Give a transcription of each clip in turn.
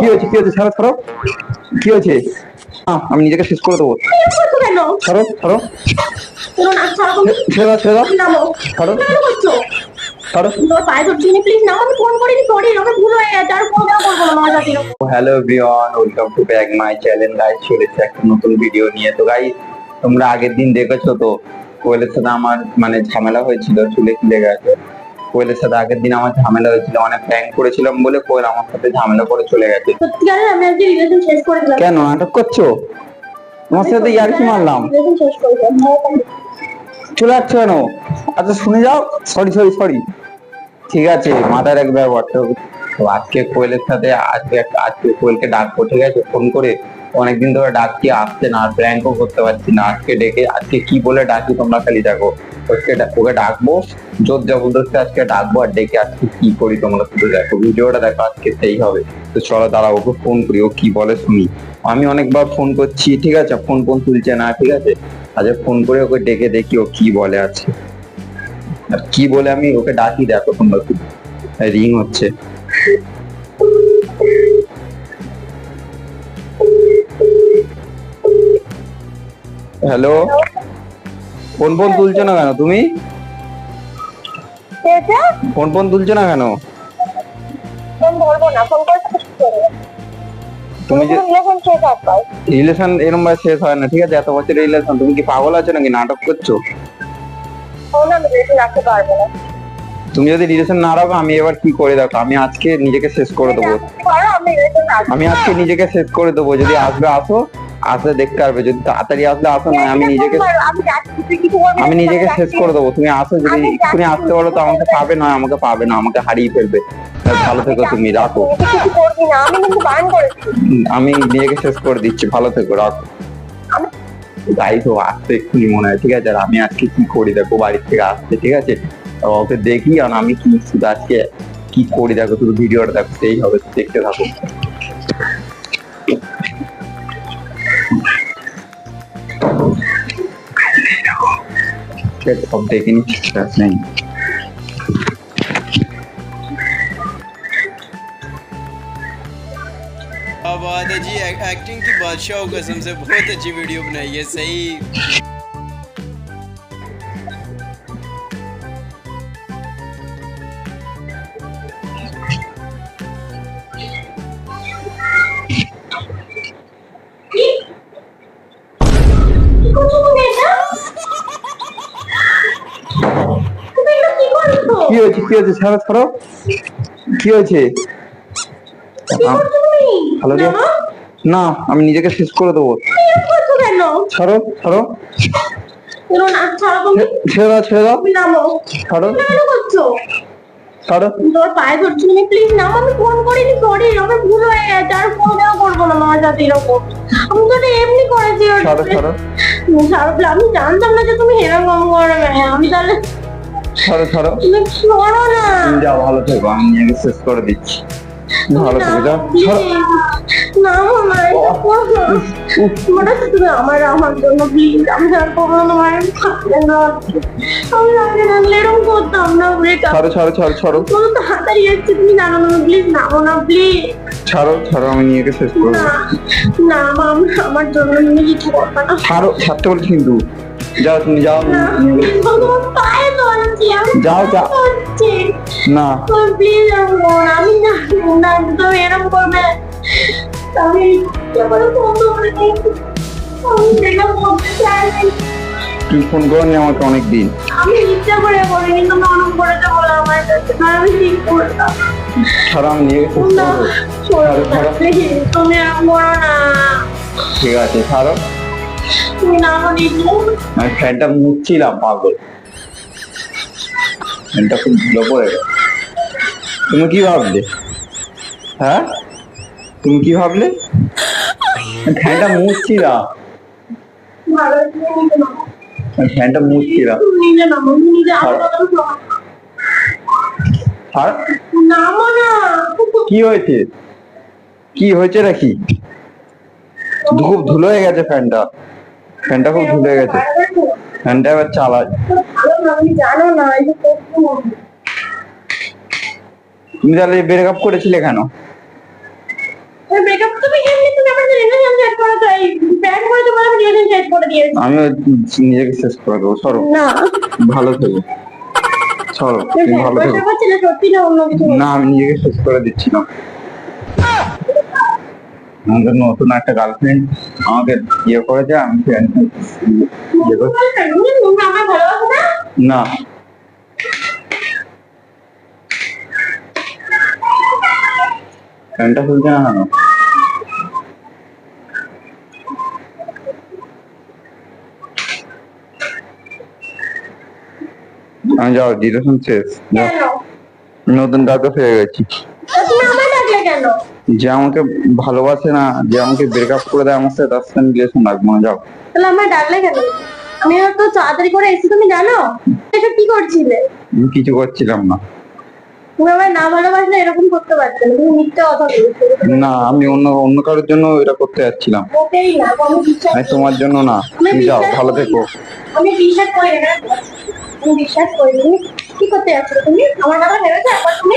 কি হয়েছে কি হয়েছে? কি হয়েছে? আমি নিজেকে শেষ করে দেবো। হয়ে হ্যালো টু মাই একটা নতুন ভিডিও নিয়ে। তো গাইস তোমরা আগের দিন দেখেছ তো? কোয়েলের সাথে আমার মানে ঝামেলা হয়েছিল চুলে খুলে গেছে। কোয়েলের সাথে আগের দিন আমার ঝামেলা হয়েছিল অনেক প্র্যাঙ্ক করেছিলাম বলে কোয়েল আমার সাথে ঝামেলা করে চলে গেছে। কেন? নাটক করছ? তোমার সাথে মারলাম। চলে যাচ্ছ কেন? আচ্ছা শুনে যাও। সরি সরি সরি ঠিক আছে মাথায় রাখবে ব্যাপারটা তো আজকে কোয়েলের সাথে আজকে আজকে কোয়েলকে ডাকবো ঠিক আছে? ফোন করে অনেকদিন ধরে ডাকছি, আসছে না, আর করতে পারছি না। আজকে ডেকে, আজকে কি বলে ডাকি তোমরা খালি দেখো। ওকে ওকে ডাকবো, জোর জবরদস্তি আজকে ডাকবো আর ডেকে আজকে কি করি তোমরা শুধু দেখো। ভিডিওটা দেখো, আজকে সেই হবে। তো চলো দাঁড়া ওকে ফোন করি, ও কি বলে শুনি। আমি অনেকবার ফোন করছি, ঠিক আছে? ফোন ফোন তুলছে না, ঠিক আছে? আজকে ফোন করে ওকে ডেকে দেখি ও কি বলে আছে। আর কি বলে আমি ওকে ডাকি, দেখো তোমরা রিং হচ্ছে। হ্যালো? ফোন ফোন তুলছো না কেন? তুমি? ফোন ফোন তুলছো না কেন? তুমি যে রিলেশন একবার ভাবে শেষ হয় না ঠিক আছে? এত বছরের রিলেশন তুমি কি পাগল আছো নাকি? নাটক করছ? তুমি যদি রিলেশন না রাখো আমি এবার কি করে দেখো? আমি আজকে নিজেকে শেষ করে দেবো। আমি আজকে নিজেকে শেষ করে দেবো। যদি আসবে আসো। আসলে দেখতে পারবে যদি তাড়াতাড়ি আসলে আসো না আমি নিজেকে আমি তুই নিজেকে শেষ করে দেবো তুমি আসো যদি এক্ষুনি আসতে বলো তো আমাকে পাবে না আমাকে পাবে না আমাকে হারিয়ে ফেলবে। ভালো থেকো তুমি রাখো। তুই আমি নিজেকে শেষ করে দিচ্ছি ভালো থেকো রাখো। যাই তো আসতে এক্ষুনি মনে হয় ঠিক আছে? আর আমি আজকে কি করি? দেখো বাড়ির থেকে আসতে ঠিক আছে? ওকে দেখি আর আমি কি শুধু আজকে কি করি? দেখো শুধু ভিডিওটা দেখো সেই হবে দেখতে থাকো। market of the English name. बात है जी एक्टिंग की बादशाह कसम से, बहुत अच्छी वीडियो बनाई है, सही কি হয়েছে? কি হয়েছে? ছাড়ো ছাড়ো কি হয়েছে? ভালো না আমি নিজেকে শেষ করে দেবো। ছাড়ো ছাড়ো। ছাড়া দাও ছেড়ে দাও। ছাড়ো। ছাড়ো। তোর পায়ে ধরছি প্লিজ নাম আমি ফোন করিনি সরি আমার ভুল হয়ে গেছে আর ফোন দেওয়া করব না মার সাথে এরকম। আমি তো এমনি করেছি ছাড়ো ছাড়ো। ছাড়ো আমি জানতাম না যে তুমি এরকম করবে আমি তাহলে ছাড়ো ছাড়ো তুমি না যাও ভালো থেকো আমি নিজেকে শেষ করে দিচ্ছি ভালো থেকো যাও না মামা মনে তুমি আমার আমার জন্য প্লিজ আমি আর কখনো তোমার থাকবে না আমি আগে জানলে এরকম করতাম না ব্রেকআপ ছাড়ো ছাড়ো ছাড়ো ছাড়ো তুমি তো হাতারি যাচ্ছে তুমি জানো না প্লিজ নামো না প্লিজ ছাড়ো ছাড়ো আমি না আমার জন্য তুমি কিছু করবে না ছাড়ো ছাড়তে বলছি কিন্তু যাও তুমি যাও যাও। ধরছি না। তুমি প্লিজ আমি না না তুমি এরকম করবে। আমি ফোন করে আমি চাই তুমি ফোন করনি আমাকে অনেক দিন আমি ইচ্ছা করে করি কিন্তু নরম করেছে বলে আমার কাছে না আমি ঠিক করতাম। ছাড়ো আমি নিজেকে শেষ না করে দেবো ছোড়ো না, please, তুমি এরকম করো না। ঠিক আছে ছাড়ো। তুমি না আমি ফ্যানটা মুছছিলাম পাগল। ফ্যানটা খুব ধুলো পড়ে। তুমি কি ভাবলে? হ্যাঁ? তুমি কি ভাবলে? ফ্যানটা নামো আমি ফ্যানটা আর না। কি হয়েছে? কি হয়েছে নাকি? খুব ধুলো হয়ে গেছে ফ্যানটা। ফ্যানটা খুব ধুলো হয়ে গেছে। চালাই ভালো না তুমি তাহলে ব্রেকআপ করেছিলে কেন? আমি নিজেকে শেষ করে দেবো সরো। ভালো থেকো। সরো ভালো থেকো। না আমি নিজেকে শেষ করে দিচ্ছি না। আমাদের নতুন একটা গার্লফ্রেন্ড আমাকে ইয়ে করেছে আমি না। ফ্যানটা খুলছে না কেন? আমি যাও শেষ নতুন কাউকে পেয়ে গেছি কেন? যে আমাকে ভালোবাসে না যে আমাকে ব্রেকআপ করে দেয় আমার সাথে তার সাথে রিলেশন রাখব না যাও। তাহলে আমায় ডাকলে কেন? আমি তো তাড়াতাড়ি করে এসেছি তুমি জানো? এসব কি করছিলে? আমি কিছু করছিলাম না। তুমি আমায় না ভালোবাসলে এরকম করতে পারতে না তুমি মিথ্যে কথা বলছো। না আমি অন্য অন্য কারোর জন্য এটা করতে যাচ্ছিলাম। মোটেই না আমি বিশ্বাস তোমার জন্য না। তুমি যাও ভালো থেকো। আমি বিশ্বাস করি না আমি বিশ্বাস করি তুমি কি করতে যাচ্ছ তুমি? আমার কথা ভেবেছো? একবার তুমি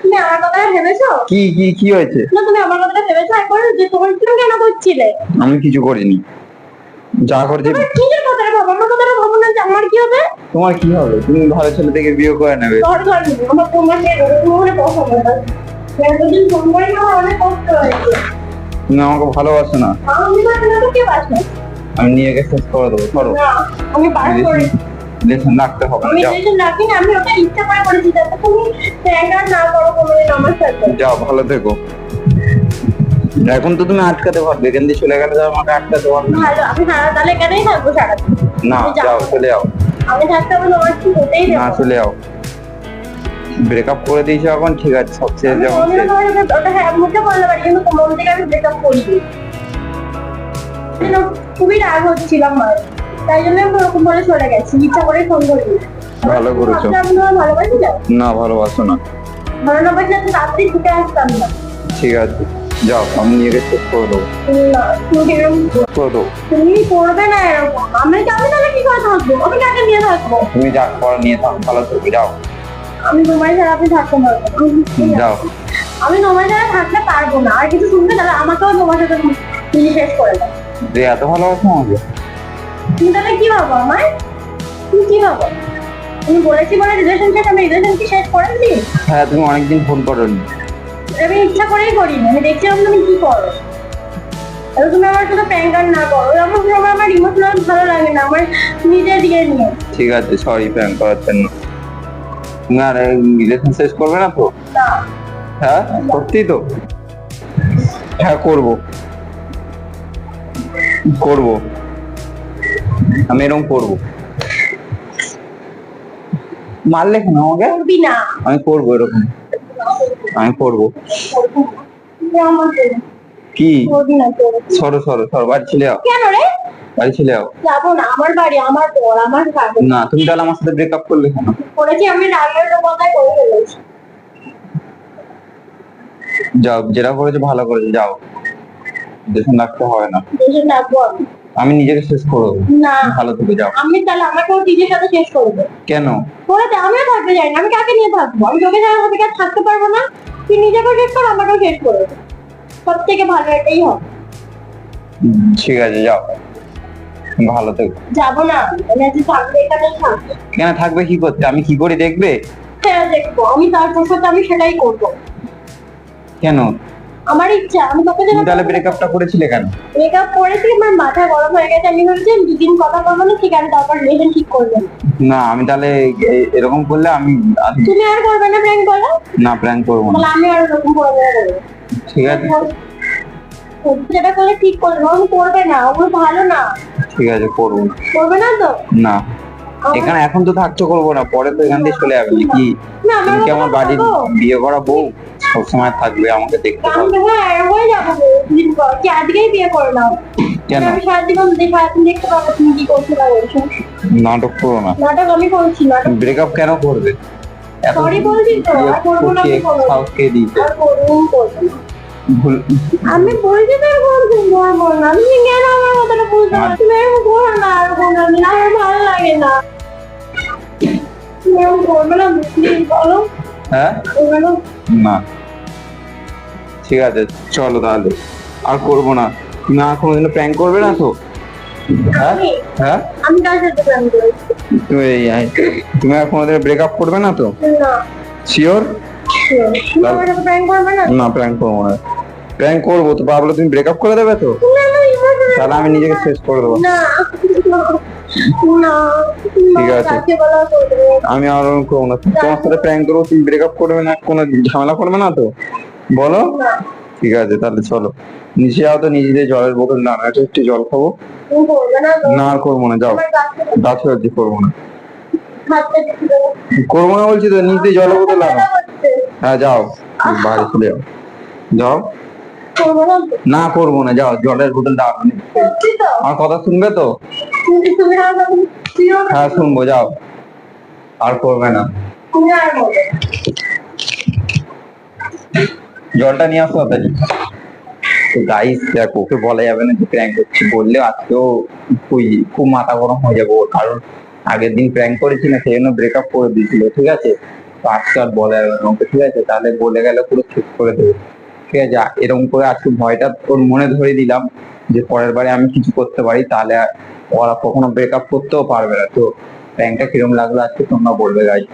তুমি আমার কথা ভেবেছো? কি কি কি হয়েছে? না তুমি আমার কথাটা ভেবেছো একবার যে তোমার তুমি কেন করছিলে আমি কিছু করিনি। যা করছি নিজের কথাটা ভাবো? আমার কথাটা ভাবো না যে আমার কি হবে? তোমার কি হবে? তুমি ভালো ছেলে থেকে বিয়ে করে নেবে। দরকার নেই আমার তোমাকে তোমার পছন্দ এতদিন ফোন আমার অনেক কষ্ট হয়েছে। তুমি আমাকে ভালোবাসো না। আমি না নিয়ে শেষ করে দেবো। না আমি করি রিলেশন রাখতে হবে যাও। করে করো ভালো থেকো। এখন তো তুমি আটকাতে পারবে এখান দিয়ে চলে গেলে আমাকে আটকাতে পারবে না। যাও। চলে যাও। না চলে যাও। ব্রেকআপ করে দিয়েছ এখন ঠিক আছে সব শেষ আমি যখন মনে শেষ হয় মুখে বলতে পারি কিন্তু মন থেকে আমি ব্রেকআপ করিনি। খুবই রাগ হচ্ছিল আমার তাই জন্য আমি ওরকম বলে চলে গেছি ইচ্ছা করে ফোন করি ভালো করেছ। ভালোবাসি না ভালোবাসো না। ভালো না বাসলে তো রাত্রি ছুটে আসতাম না। ঠিক আছে যাও আমি নিয়ে শেষ করে দেবো। তুমি করে। দেবো। তুমি করবে না এরকম। আমি আমি তাহলে কি করে থাকব? আমি কাকে নিয়ে থাকব? তুমি যা কর নিয়ে থাক ভালো থেকো যাও। আমি তোমার ছাড়া আপনি থাকতে পারব যাও। আমি তোমার ছাড়া থাকতে পারব না। আর কিছু শুনবে তাহলে আমাকেও তোমার সাথে মিলি শেষ করে দাও। তুই এত ভালোবাসো আমাকে? তুমি তাহলে কি ভাবো আমার তুমি কি ভাবো? তুমি বলেছি বলে রিলেশন শেষ আমি রিলেশন কি শেষ করে দিই হ্যাঁ তুমি অনেকদিন ফোন করোনি। আমি ইচ্ছা করেই করি আমি দেখছিলাম তুমি কি করো। তাহলে তুমি আমার সাথে প্যাঙ্কার না করো এরকম সময় আমার ইমোশনাল ভালো লাগে না আমার নিজে দিয়ে নিয়ে ঠিক আছে সরি প্র্যাঙ্ক করার জন্য। তুমি আর রিলেশন শেষ করবে না তো? হ্যাঁ সত্যি তো? হ্যাঁ করব। করব। আমি এরকম করব। মারলে কেন আমাকে? আমি করব এরকম। আমি করব। কি। সরো সরো সরো বাড়ি ছেলে যাও কেন রে? বাড়ি ছেলে যাও যাব না আমার বাড়ি আমার আমার না তুমি তাহলে আমার সাথে ব্রেকআপ করলে কেন? করেছি আমি করে ফেলেছি। যাও যেটা করেছ ভালো করেছ যাও। দেখুন রাখতে হবে না। দেশে রাখব আমি নিজেকে শেষ করব না ভালো থেকে যাও। আমি তাহলে আমাকেও নিজের সাথে শেষ করব কেন? দে আমিও থাকতে চাই না আমি কাকে নিয়ে থাকব? আমি তোকে ছাড়া সাথে কাজ থাকতে পারব না? তুই নিজেকেও শেষ কর আমাকেও শেষ করে। সব থেকে ভালো এটাই হবে। ঠিক আছে যাও। ভালো থেকো। যাব না আমি আজকে থাকবে এখানেই থাকব কেন থাকবে কি করতে? আমি কি করে দেখবে? হ্যাঁ দেখব। আমি তারপর সাথে আমি সেটাই করব। কেন? আমার ইচ্ছা আমি তোকে তুমি তাহলে ব্রেকআপটা করেছিলে কেন? মেকআপ করেছি আমার মাথা গরম হয়ে গেছে। আমি ভাবছি দুদিন কথা বলব না ঠিক আছে তারপর রিলেশন ঠিক করবেন না। আমি তাহলে এরকম করলে আমি আমি- তুমি আর করবে না প্র্যাঙ্ক বলো না প্র্যাঙ্ক করব না। আমি আর এরকম করব না। ঠিক আছে। যেটা করলে ঠিক করবে আমি করবে না ওগুলো ভালো না। ঠিক আছে করব না। করবে না তো? না। এখানে এখন তো থাকছো করব না পরে তো এখান দিয়ে চলে যাবে। কি তুমি কি আমার বাড়ির বিয়ে করা বউ? সবসময় থাকবে আমাকে দেখতে আমি কি আজকেই বিয়ে করে নাও? কেন? আমি সারাদিন দেখে দেখতে পাবো তুমি কি করছ না করছ? নাটক করো না। নাটক আমি করছি নাটক ব্রেকআপ কেন করবে? Sorry বলছি তো, আর করব না আমি করব না। আর না। ভুল। আমি বলছি তো এরকম করব না। তুমি কেন আমার কথাটা বুঝতে পারছ তুমি এরকম করো না এরকম না। দিলে আমার ভালো লাগে না। এরকম করবে না প্লিজ বলো। হ্যাঁ? না না। ঠিক আছে চলো তাহলে। আর করব না। আর কোনোদিনও প্র্যাঙ্ক করবে না তো? হ্যাঁ? হ্যাঁ? আমি কার সাথে প্ল্যান করেছি তুমি আর কোনোদিন ব্রেকআপ করবে না তো? শিওর না? না প্র্যাঙ্ক করব না। প্র্যাঙ্ক করব তো ভাবলো তুমি ব্রেকআপ করে দেবে তো? না না তাহলে আমি নিজেকে শেষ করে দেবো। না না ঠিক আছে। আমি আর করব না তোমার সাথে প্র্যাঙ্ক করব তুমি ব্রেকআপ করবে না কোনো ঝামেলা করবে না তো? বলো? ঠিক আছে, তাহলে চলো। নিচে যাও তো নিজেদের জলের বোতল, না এটা একটু জল খাব। না, আর করব না, যাও। আমার কাছে করব না। করব না বলছি তো, নিচে জলের বোতল করছে। হ্যাঁ যাও, বাইরে চলে যাও। যাও। না, করব না, যাও, জলের বোতল দাও আমার কথা শুনবে তো? না হ্যাঁ শুনব, যাও। আর করবে না। জলটা নিয়ে আসো তাড়াতাড়ি তো গাইস দেখ, ওকে বলা যাবে না যে প্র্যাঙ্ক করছি বললে আজকেও খুব খুব মাথা গরম হয়ে যাব কারণ আগের দিন প্র্যাঙ্ক করেছি না, সেই জন্য ব্রেকআপ করে দিয়েছিল, ঠিক আছে? তো আজকে আর বলা যাবে না ওকে, ঠিক আছে? তাহলে বলে গেলে পুরো ঠিক করে দেবে। ঠিক আছে এরকম করে আজকে ভয়টা ওর মনে ধরে দিলাম যে পরের বারে আমি কিছু করতে পারি, তাহলে ওরা কখনো ব্রেকআপ করতেও পারবে না। তো প্র্যাঙ্কটা কিরম লাগল আজকে তোমরা বলবে গাইস